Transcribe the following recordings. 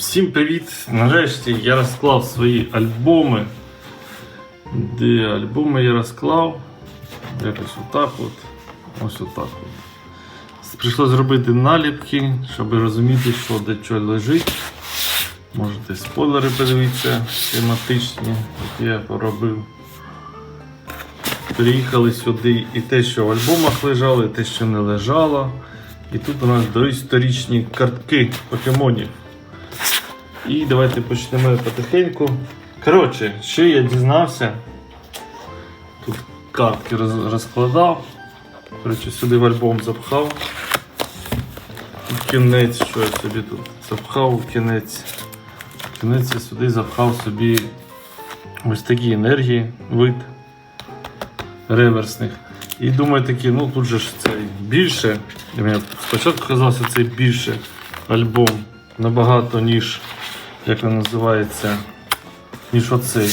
Всім привіт! Нарешті я розклав свої альбоми. Де альбоми я розклав? Якось отак от. Ось отак от. Прийшло зробити наліпки, щоб розуміти, що де що лежить. Можете спойлери подивитися тематичні, які я поробив. Приїхали сюди і те, що в альбомах лежало, і те, що не лежало. І тут у нас доісторичні картки покемонів. І давайте почнемо потихеньку. Коротше, ще я дізнався. Тут картки роз- розкладав. Коротше, сюди в альбом запхав. І кінець, що я собі тут запхав у кінець. В кінець я сюди запхав собі ось такі енергії, вид реверсних. І думаю такі, ну тут же ж цей більше. І мені спочатку казалося цей більше альбом набагато, ніж як він називається, ніж оцей.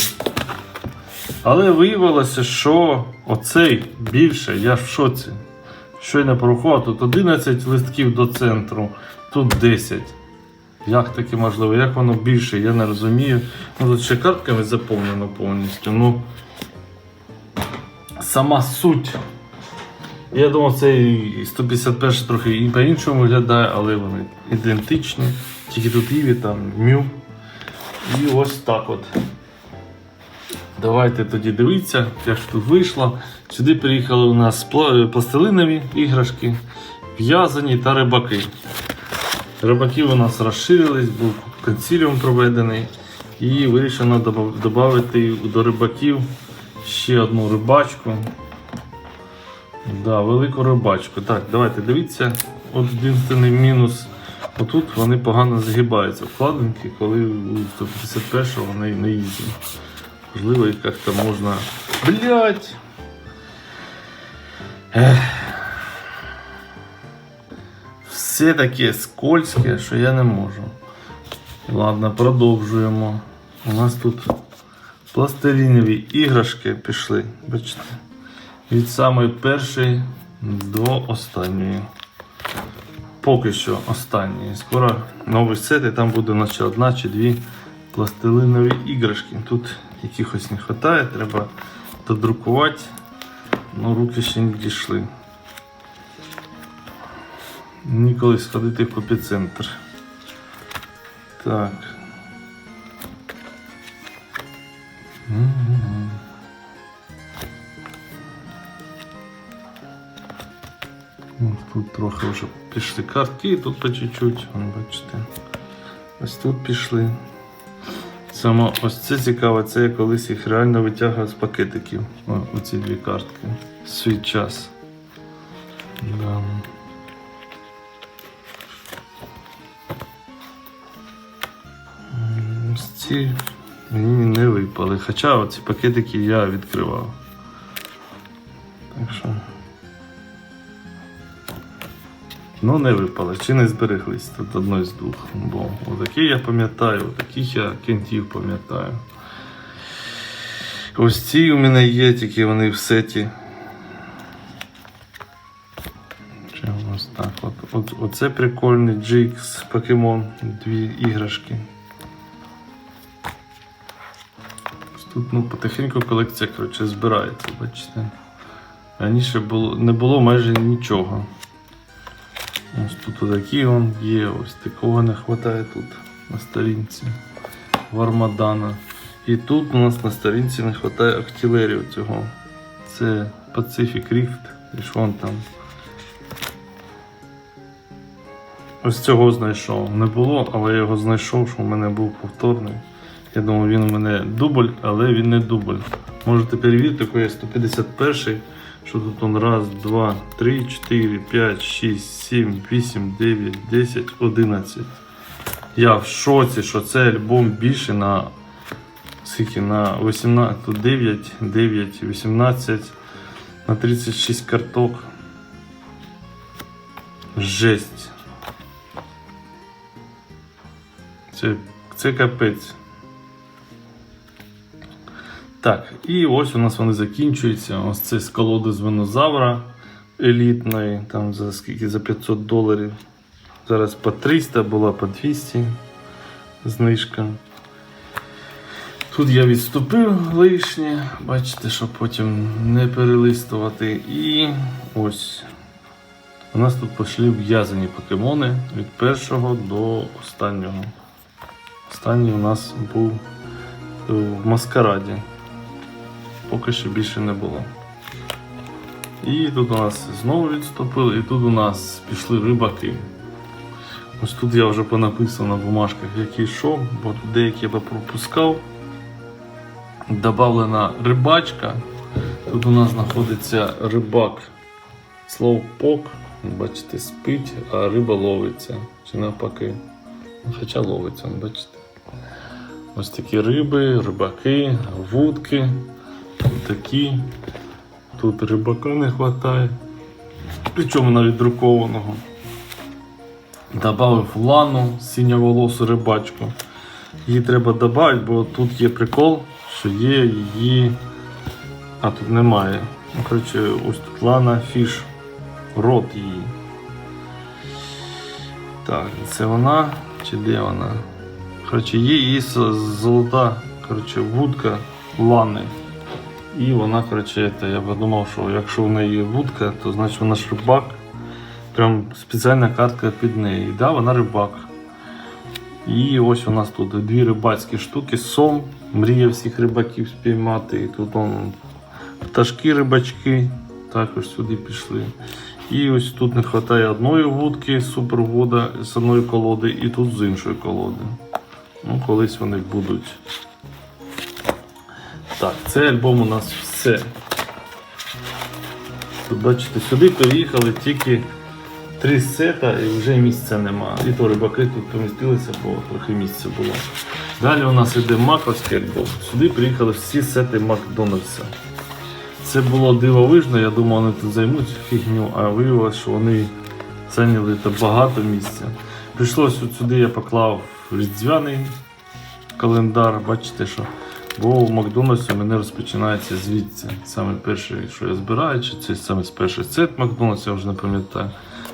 Але виявилося, що оцей більше, я в шоці. Щойно порахував, тут 11 листків до центру, тут 10. Як таке можливо? Як воно більше, я не розумію. Ну тут ще картками заповнено повністю. Ну, сама суть. Я думав, цей 151 трохи і по-іншому виглядає, але вони ідентичні. Тільки тут Іві, там Мю. І ось так от. Давайте тоді дивіться, як тут вийшло. Сюди приїхали у нас пластилинові іграшки, в'язані та рибаки. Рибаки у нас розширились, був консиліум проведений. І вирішено додати до рибаків ще одну рибачку. Да, велику рибачку. Так, давайте дивіться. От єдиний мінус. Отут вони погано згибаються вкладинки, коли у 151 вони не їздять. Можливо, їх як-то можна. Блять! Все таке скользке, що я не можу. Ладно, продовжуємо. У нас тут пластилінові іграшки пішли. Бачите? Від самої першої до останньої. Поки що останньої. Скоро новий сет, і там буде наче одна чи дві пластилинові іграшки. Тут якихось не вистачає, треба додрукувати. Ну, руки ще не дійшли. Ніколи сходити в копіцентр. Так. Мгм. Тут трохи вже пішли картки, тут по чуть-чуть, бачите. Ось тут пішли. Саме ось це цікаво, це я колись їх реально витягував з пакетиків. О, оці дві картки. Свій час. Да. Ось ці мені не випали. Хоча оці пакетики я відкривав. Так що. Ну, не випали, чи не збереглись тут одно з двох. Бо отакі я пам'ятаю, таких я кентів пам'ятаю. Ось ці у мене є, тільки вони в сеті. Чи ось так. От, от, оце прикольний GX Покемон, дві іграшки. Тут ну, потихеньку колекція коротше, збирається, бачите. Раніше було, не було майже нічого. Ось тут такі он є, ось такого не вистачає тут на сторінці Вармадана. І тут у нас на сторінці не вистачає актилерію цього. Це Pacific Rift. І що он там? Ось цього знайшов. Не було, але я його знайшов, що в мене був повторний. Я думав, він у мене дубль, але він не дубль. Можете перевірити, який є 151 що тут он раз, два, три, чотири, п'ять, шість, сім, вісім, дев'ять, десять, одинадцять. Я в шоці, що цей альбом більше на скільки на 18, 9, 9, 18, на 36 карток. Жесть. Це, це капець. Так, і ось у нас вони закінчуються. Ось це з колоди з винозавра елітної, там за скільки за 500 доларів. Зараз по 300, була по 200. знижка. Тут я відступив лишнє, бачите, щоб потім не перелистувати. І ось у нас тут пішли в'язані покемони від першого до останнього. Останній у нас був е, в маскараді. Поки що більше не було. І тут у нас знову відступили, і тут у нас пішли рибаки. Ось тут я вже понаписав на бумажках, який йшов, бо тут деякі я пропускав. Добавлена рибачка. Тут у нас знаходиться рибак Слоупок. Бачите, спить, а риба ловиться. Чи навпаки. Ну, Хоча ловиться, бачите. Ось такі риби, рибаки, вудки. Такі. Тут рибака не вистачає. Причому навіть друкованого. Добавив лану синьоволосу рибачку. Її треба додати, бо тут є прикол, що є її. А тут немає. Ну, коротше, ось тут лана фіш. Рот її. Так, це вона чи де вона? Коротше, є її золота коротше, вудка лани. І вона, коротше, це, я подумав, що якщо в неї вудка, то значить вона ж рибак. Прям спеціальна картка під неї. Да, вона рибак. І ось у нас тут дві рибацькі штуки. Сом, мрія всіх рибаків спіймати. І тут он, пташки рибачки також сюди пішли. І ось тут не вистачає одної вудки, супервода з одної колоди, і тут з іншої колоди. Ну, колись вони будуть. Так, цей альбом у нас все. Тут бачите, сюди приїхали тільки три сета і вже місця нема. І то рибаки тут помістилися, бо трохи місця було. Далі у нас іде маковський альбом. Сюди приїхали всі сети Макдональдса. Це було дивовижно, я думав, вони тут займуть фігню, а виявилося, що вони зайняли багато місця. Прийшлося от сюди, я поклав різдвяний календар, бачите, що. Бо в Макдональдсі у мене розпочинається звідси. Саме перше, що я збираю, чи це саме перший сет Макдональдса, я вже не пам'ятаю.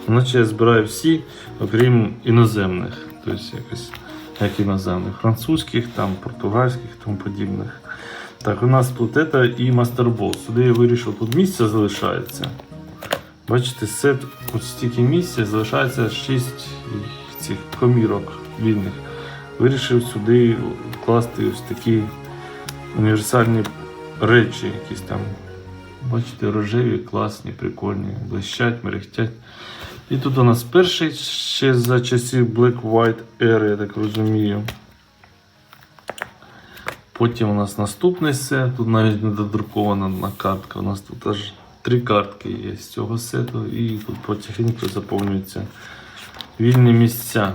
Наче я збираю всі, окрім іноземних, тобто якось як іноземних, французьких, там, португальських тому подібних. Так, у нас тут це і мастербол. Сюди я вирішив, тут місце залишається. Бачите, сет ось стільки місця, залишається 6 цих комірок вільних. Вирішив сюди вкласти ось такі універсальні речі, якісь там. Бачите, рожеві, класні, прикольні, блищать, мерехтять. І тут у нас перший ще за часів Black White Era, я так розумію. Потім у нас наступний сет, тут навіть не додрукована одна картка. У нас тут аж три картки є з цього сету, і тут потихеньку заповнюються вільні місця.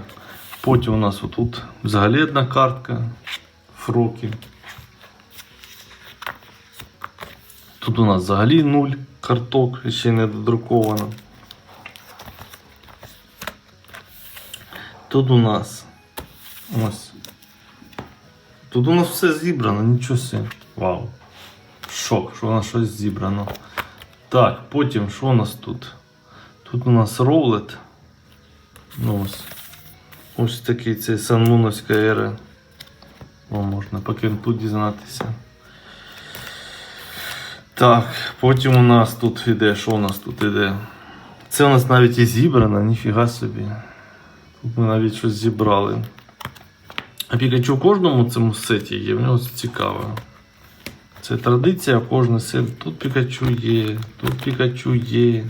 Потім у нас отут взагалі одна картка фроки. Тут у нас взагалі нуль карток, ще не додруковано. Тут у нас ось. Тут у нас все зібрано, нічого себе. Вау. Шок, що у нас щось зібрано. Так, потім що у нас тут? Тут у нас ролет. Ну ось. Ось такий цей Санмуновська ера. О, можна по кенту дізнатися. Так, потім у нас тут іде, що у нас тут іде? Це у нас навіть і зібрано, ніфіга собі. Тут ми навіть щось зібрали. А Пікачу в кожному цьому сеті є, в нього цікаво. Це традиція, кожен сет. Тут Пікачу є, тут Пікачу є,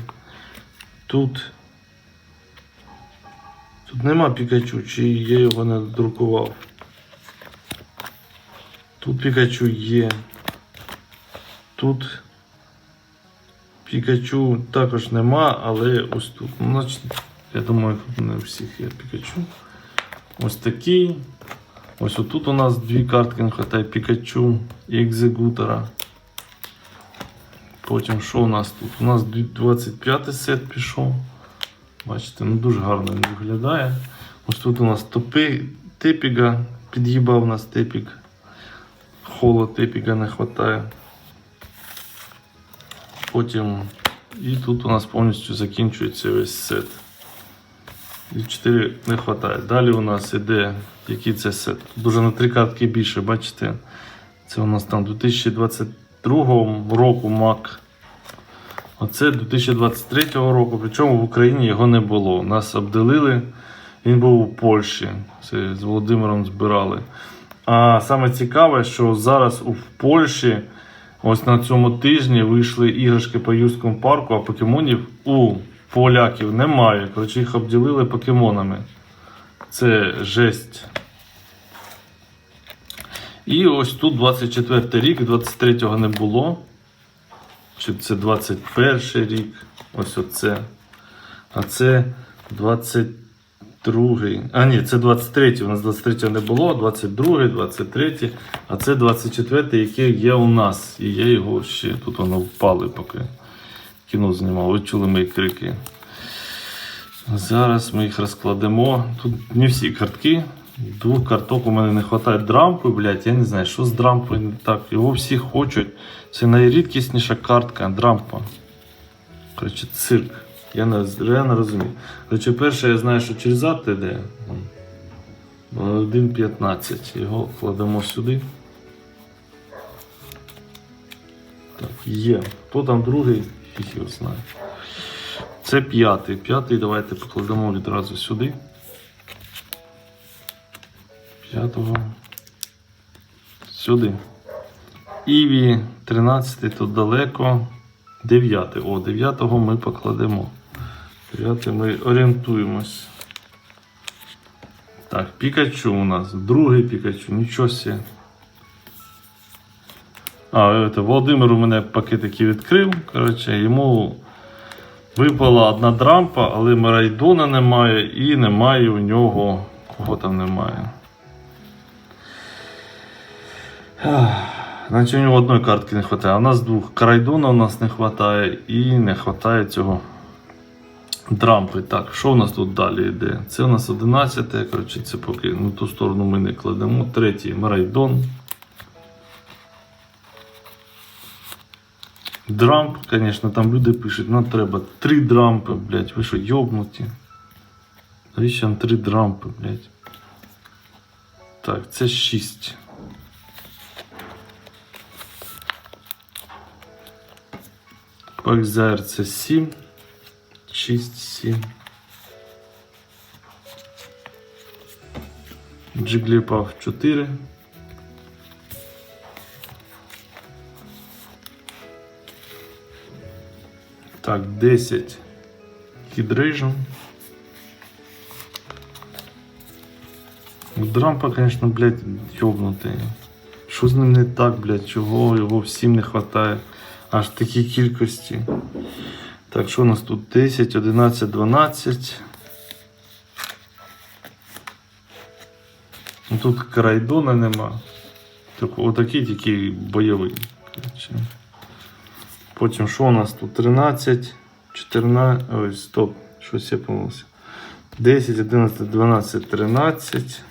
тут. Тут нема Пікачу, чи я його не друкував. Тут Пікачу є. Тут Пікачу також нема, але ось тут. Ну, я думаю, тут не у всіх є Пікачу. Ось такий. Ось отут у нас дві картки не хватає Пікачу і екзекутора. Потім що у нас тут? У нас 25 сет пішов. Бачите, ну дуже гарно він виглядає. Ось тут у нас топи, тепіга, під'їбав нас тепік. Холо тепіга не вистачає. Потім і тут у нас повністю закінчується весь сет. І 4 не вистачає. Далі у нас іде, який це сет. Дуже на три картки більше, бачите? Це у нас там 2022 року Mac. Оце 2023 року, причому в Україні його не було. Нас обделили, він був у Польщі. Це з Володимиром збирали. А саме цікаве, що зараз у Польщі, ось на цьому тижні вийшли іграшки по юрському парку, а покемонів у поляків немає. Коротше, їх обділили покемонами. Це жесть. І ось тут 24 рік, 23-го не було. Чи це 21 рік? Ось оце. А це 22-й. А ні, це 23-й. У нас 23-го не було, 22-й, 23-й. А це 24-й, який є у нас. І я його ще тут воно впали, поки кіно знімав. Ви чули мої крики. Зараз ми їх розкладемо. Тут не всі картки. Двох карток у мене не вистачає дрампи, блядь, я не знаю, що з дрампою не так. Його всі хочуть. Це найрідкісніша картка дрампа. Коротше, цирк. Я не, реально розумію. Коротше, перше, я знаю, що через арт йде. 1.15. Його кладемо сюди. Так, є. Хто там другий? Фіг його знає. Це п'ятий. П'ятий давайте покладемо відразу сюди. П'ятого. Сюди. Іві 13 тут далеко. 9. О, 9 ми покладемо. 9 ми орієнтуємось. Так, Пікачу у нас. Другий Пікачу, нічого себе. А, це, Володимир у мене пакетики відкрив. Коротше, йому випала одна дрампа, але Мерайдона немає і немає у нього. Кого там немає? Значить у нього одної картки не вистачає. А у нас двох. Карайдона у нас не вистачає і не вистачає цього дрампи. Так, що у нас тут далі йде? Це у нас 11, коротше, це поки ну, ту сторону ми не кладемо. Третій Марайдон. Драмп, звісно, там люди пишуть, нам треба три дрампи, блядь, ви що, йобнуті? Навіщо нам три дрампи, блядь? Так, це 6. Пакзайр це 7. 6, 7. Джигліпав 4. Так, 10. Hydration. Дрампа, конечно, блядь, ёбнутий. Що з ним не так, блядь, чого його всім не хватає аж такій кількості. Так, що у нас тут 10, 11, 12. Ну, Тут крайдона нема. Так, отакий тільки бойовий. Потім що у нас тут 13, 14. Ой, стоп, щось я помилився. 10, 11, 12, 13.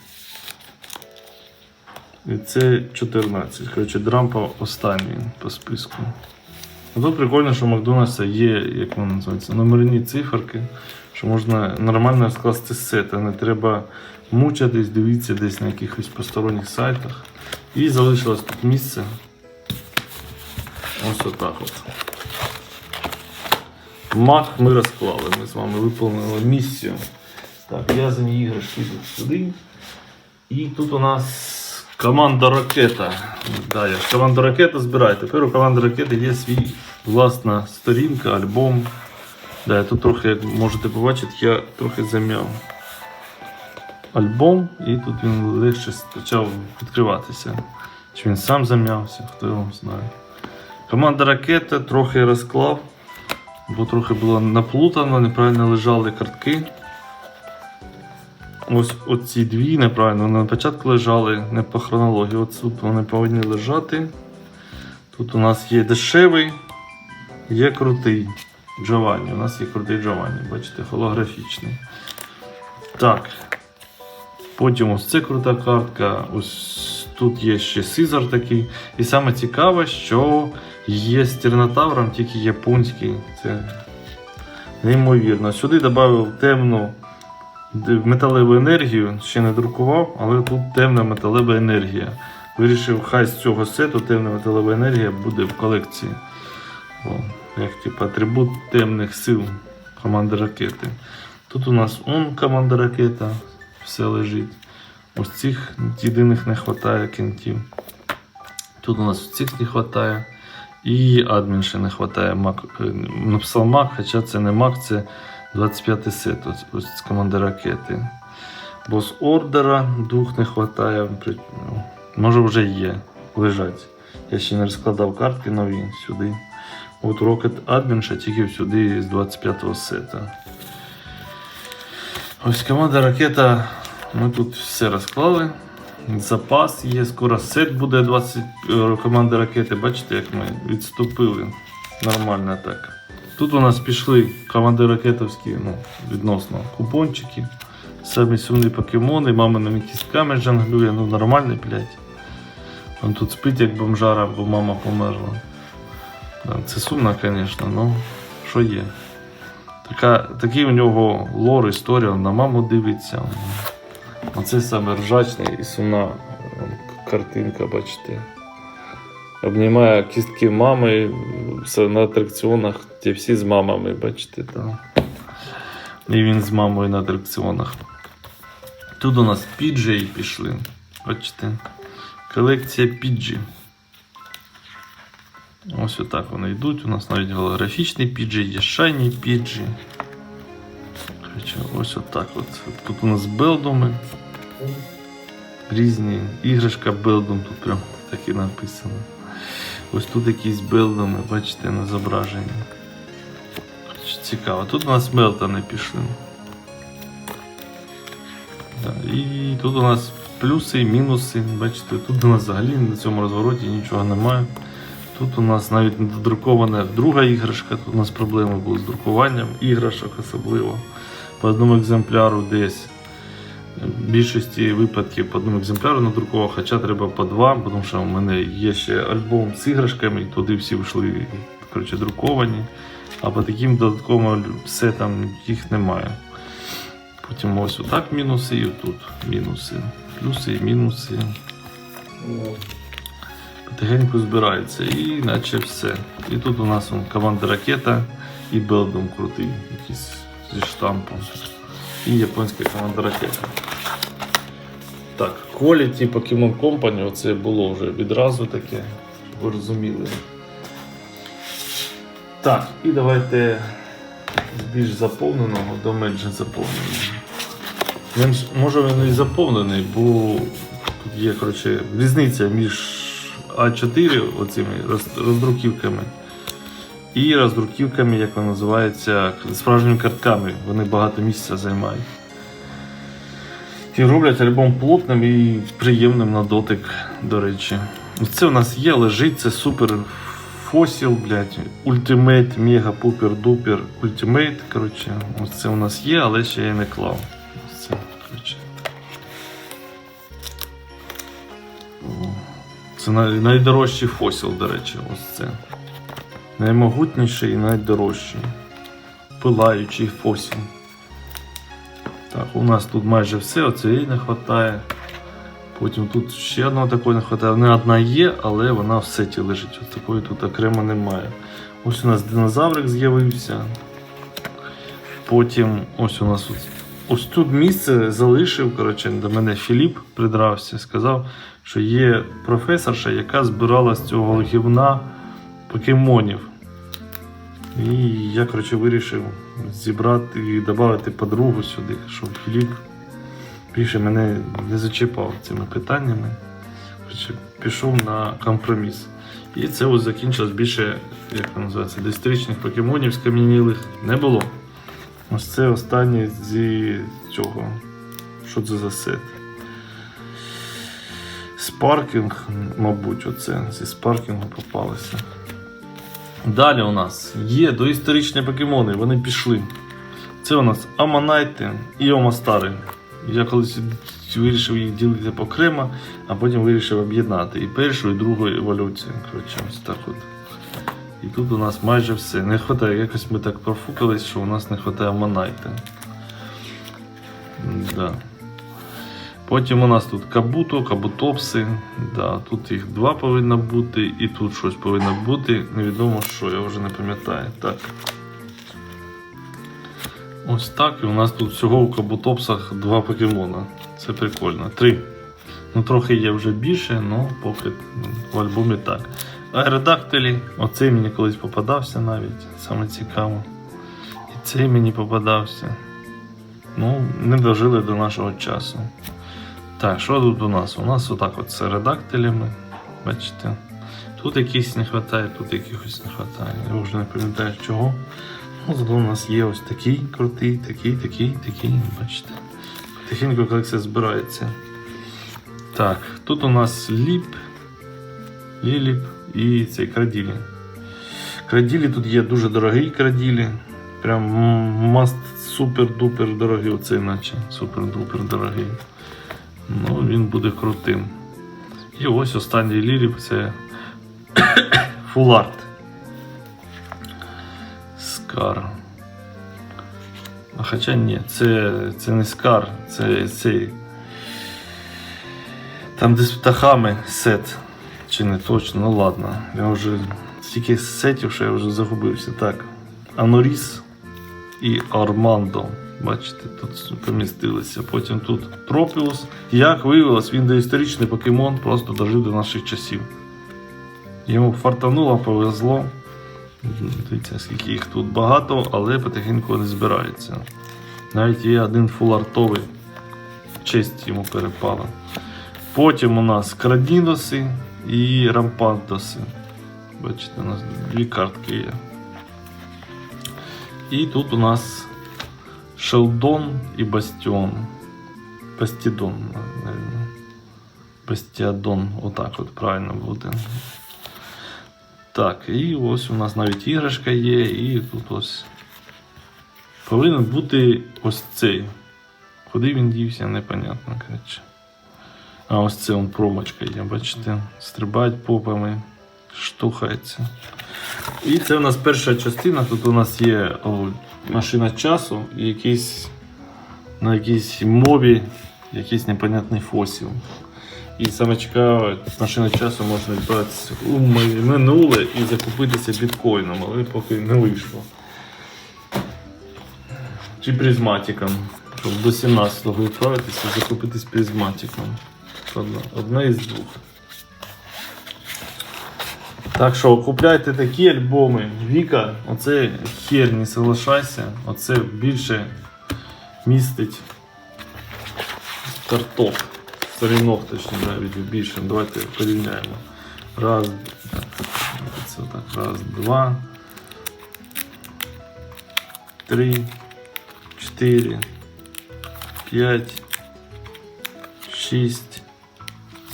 І це 14. Коротше, дрампа останній по списку. Ну, Тут прикольно, що у Макдональдса є, як воно називається, номерні циферки, що можна нормально скласти сет, а не треба мучатись, дивитися десь на якихось посторонніх сайтах. І залишилось тут місце. Ось отак от. Мах ми розклали, ми з вами виповнили місію. Так, в'язані іграшки йдуть сюди. І тут у нас команда ракета. Да, я ракета збираю. Тепер у команди ракети є свій власна сторінка, альбом. Да, я тут трохи, як можете побачити, я трохи зам'яв альбом, і тут він легше почав відкриватися. Чи він сам зам'явся, хто його знає. Команда ракета трохи розклав, бо трохи було наплутано, неправильно лежали картки. Ось оці дві неправильно на початку лежали не по хронології. От тут вони повинні лежати. Тут у нас є дешевий, є крутий Джованні. У нас є крутий Джованні, бачите, холографічний. Так. Потім ось це крута картка. Ось тут є ще Сизар такий. І саме цікаве, що є з Тірнотавром, тільки японський. Це неймовірно. Сюди додав темну металеву енергію ще не друкував, але тут темна металева енергія. Вирішив, хай з цього сету темна металева енергія буде в колекції. О, як типу, атрибут темних сил команди ракети. Тут у нас он команда ракета, все лежить. Ось цих єдиних не вистачає кінтів. Тут у нас цих не вистачає. І адмін ще не вистачає. Мак, е, написав Мак, хоча це не Мак, це 25 сет. Ось, ось з команди ракети. Бос ордера двох не вистачає. Ну, Може вже є. Лежать. Я ще не розкладав картки нові сюди. От Rocket Admin ще тільки сюди з 25-го сета. Ось команда ракета. Ми тут все розклали. Запас є, скоро сет буде 20 е, команди ракети. Бачите, як ми відступили. Нормально так. Тут у нас пішли команди ракетовські, ну, відносно купончики. Самі сумні покемони, маминими кістками жонглює, ну нормальний, блядь. Він тут спить як бомжара, бо мама померла. Це сумно, звісно, ну що є. Така, такий у нього лор, історія, на маму дивиться. Оце саме ржачна і сумна картинка, бачите. Обнімає кістки мами все на атракціонах, ті всі з мамами, бачите, так. І він з мамою на атракціонах. Тут у нас піджі пішли. Бачите. Колекція піджі. Ось отак вони йдуть. У нас навіть голографічний піджі, є шайні піджі. Ось отак от. Тут у нас белдуми. Різні іграшка белдум, тут прям так і написано. Ось тут якісь белдуми, бачите, на зображенні. Цікаво. Тут у нас мелтони пішли. Да, і тут у нас плюси і мінуси. Бачите, тут у нас взагалі на цьому розвороті нічого немає. Тут у нас навіть не додрукована друга іграшка, тут у нас проблеми були з друкуванням іграшок особливо. По одному екземпляру десь. Більшості випадків по одному екземпляру надрукував, хоча треба по два, тому що в мене є ще альбом з іграшками, і туди всі вийшли коротше, друковані. А по таким додатковим сетам їх немає. Потім ось отак мінуси і отут мінуси. Плюси і мінуси. Потихеньку збирається і наче все. І тут у нас команда ракета і Белдом крутий, якийсь зі штампом. І японська команда ракета. Так, Quality Pokemon Company, оце було вже відразу таке, ви розуміли. Так, і давайте з більш заповненого до менш заповненого. Він може він і заповнений, бо тут є коротше, різниця між А4 оцими роз- роздруківками і роздруківками, як вони називаються, справжніми картками. Вони багато місця займають. І роблять альбом плотним і приємним на дотик, до речі. Це у нас є, лежить, це супер фосіл, блядь, ультимейт, мега пупер дупер ультимейт. Коротше, це у нас є, але ще я не клав. Це, коротше. Це най- найдорожчий фосіл, до речі, ось це. Наймогутніший і найдорожчий. Пилаючий фосіл. Так, у нас тут майже все, оцеї не вистачає. Потім тут ще одного такої не вистачає. Не одна є, але вона в сеті лежить. Ось такої тут окремо немає. Ось у нас динозаврик з'явився. Потім ось у нас ось, ось тут місце залишив. Коротше, до мене Філіп придрався, сказав, що є професорша, яка збирала з цього гівна покемонів. І я, коротше, вирішив зібрати і додати подругу сюди, щоб Філіп більше мене не зачіпав цими питаннями. Коротше, пішов на компроміс. І це ось закінчилось більше, як називається, доісторичних покемонів скам'янілих не було. Ось це останнє зі цього. Що це за сет? Спаркінг, мабуть, оце зі спаркінгу попалося. Далі у нас є доісторичні покемони, вони пішли. Це у нас Амонайти і Омастари. Я колись вирішив їх ділити окремо, а потім вирішив об'єднати і першу, і другу еволюцію. Коротше, ось так от. І тут у нас майже все. Не вистачає, якось ми так профукались, що у нас не вистачає Амонайти. Да. Потім у нас тут кабуто, кабутопси. Да, тут їх два повинно бути, і тут щось повинно бути. Невідомо що, я вже не пам'ятаю. Так. Ось так. І у нас тут всього у кабутопсах два покемона. Це прикольно. Три. Ну, трохи є вже більше, але поки в альбомі так. Аеродактилі, оцей мені колись попадався навіть, саме цікаво. І цей мені попадався. Ну, не дожили до нашого часу. Так, що тут у нас? У нас отак от з редактилями. Бачите. Тут якихось не вистачає, тут якихось не вистачає. Я вже не пам'ятаю чого. Ну, зато у нас є ось такий крутий, такий, такий, такий. Бачите. Тихенько колекція збирається. Так, тут у нас ліп, ліліп і цей краділі. Краділі тут є дуже дорогий краділі. Прям маст супер-дупер дорогий, оцей наче супер-дупер дорогий. Ну, він буде крутим. І ось останній ліліп це Art. Скар. А хоча ні, це, це не скар, це цей. Там де з птахами сет. Чи не точно, ну ладно. Я вже стільки сетів, що я вже загубився. Так. Аноріс і Армандо. Бачите, тут помістилися. Потім тут Тропіус. Як виявилось, він доісторичний покемон, просто дожив до наших часів. Йому фартануло, повезло. Дивіться, скільки їх тут багато, але потихеньку не збирається. Навіть є один фулартовий. Честь йому перепала. Потім у нас Крадідоси і Рампантоси. Бачите, у нас дві картки є. І тут у нас Шелдон і Бастіон. Бастідон, наверное. Бастіадон, отак от правильно буде. Так, і ось у нас навіть іграшка є, і тут ось повинен бути ось цей. Куди він дівся, непонятно, коротше. А ось це он промочка є, бачите? Стрибають попами, штухається. І це у нас перша частина. Тут у нас є машина часу і якийсь на якійсь мові якийсь непонятний фосіл. І саме цікаве, машина часу можна відправитися у минуле і закупитися біткоїном, але поки не вийшло. Чи призматиком. Щоб до 17-го відправитися і закупитись призматиком. Одна із двох. Так що купляйте такі альбоми. Віка, оце хер не соглашайся, оце більше містить карток. Сторінок, точніше, навіть більше. Давайте порівняємо. Раз, це так, раз, два, три, чотири, п'ять, шість,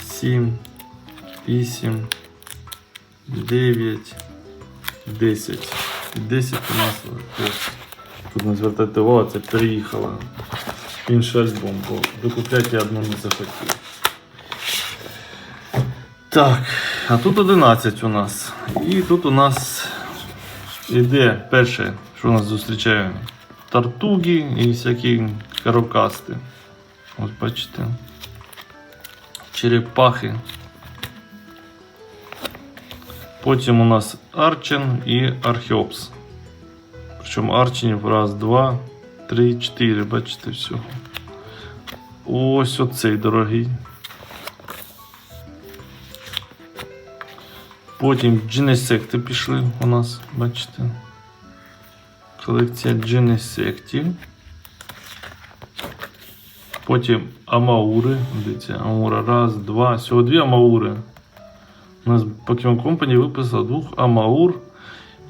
сім, вісім, дев'ять, десять. Десять у нас. Тут не звертайте увагу, це приїхала. Інший альбом, бо докупляти я одну не захотів. Так, а тут 11 у нас. І тут у нас іде перше, що нас зустрічає тартуги і всякі карокасти. Ось бачите. Черепахи. Потім у нас Арчен і Археопс. Причому Арченів раз, два, три, чотири, бачите, всього. Ось оцей дорогий. Потім джинесекти пішли у нас, бачите. Колекція джинесектів. Потім амаури. Дивіться, амаура раз, два. Всього дві амаури. У нас Pokemon Company виписала двох амаур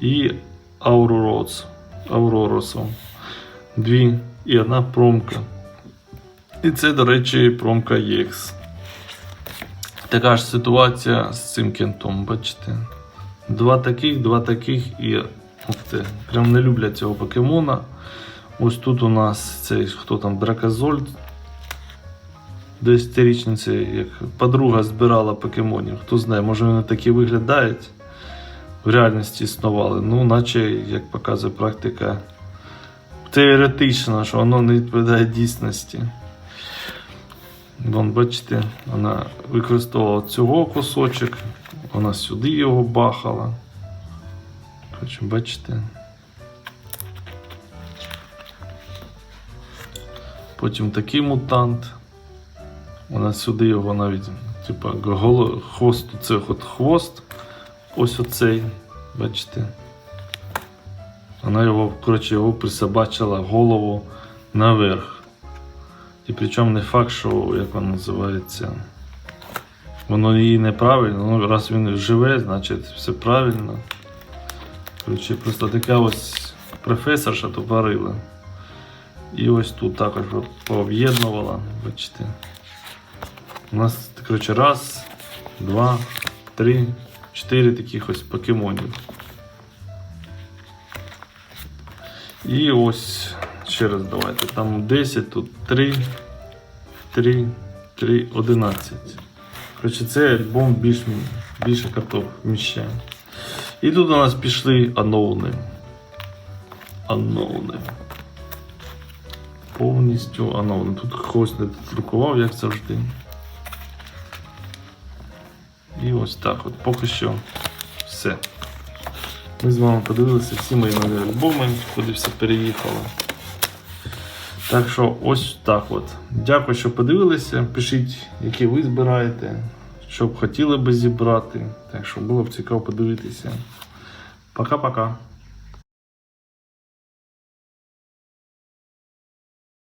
і ауророс. Ауроросов. Дві і одна промка. І це, до речі, промка EX. Така ж ситуація з цим кентом, бачите? Два таких, два таких і те. Прям не люблять цього покемона. Ось тут у нас цей хто там Дракозольд. Десятирічний це як подруга збирала покемонів. Хто знає, може вони такі виглядають. В реальності існували. Ну, наче, як показує практика, теоретично, що воно не відповідає дійсності. Вон, бачите, вона використовувала цього кусочок, вона сюди його бахала. Коротше, бачите. Потім такий мутант. Вона сюди його навіть, типа, голо, хвост, це от хвост. Ось оцей, бачите. Вона його, коротше, його присобачила голову наверх. І причому не факт, що як воно називається. Воно її неправильно. Ну, раз він живе, значить все правильно. Коротше, просто така ось професорша тупорила. І ось тут також пооб'єднувала, бачите. У нас, коротше, раз, два, три, чотири таких ось покемонів. І ось, ще раз давайте. Там 10, тут 3, 3, 3, 11. Коротше, це альбом більш, більше карток вміщає. І тут у нас пішли аноуни. Аноуни. Повністю аноуни. Тут хтось не друкував, як завжди. І ось так от. Поки що все. Ми з вами подивилися всі мої нові альбоми, куди все переїхало. Так що ось так от. Дякую, що подивилися. Пишіть, які ви збираєте, що б хотіли би зібрати. Так що було б цікаво подивитися. Пока-пока.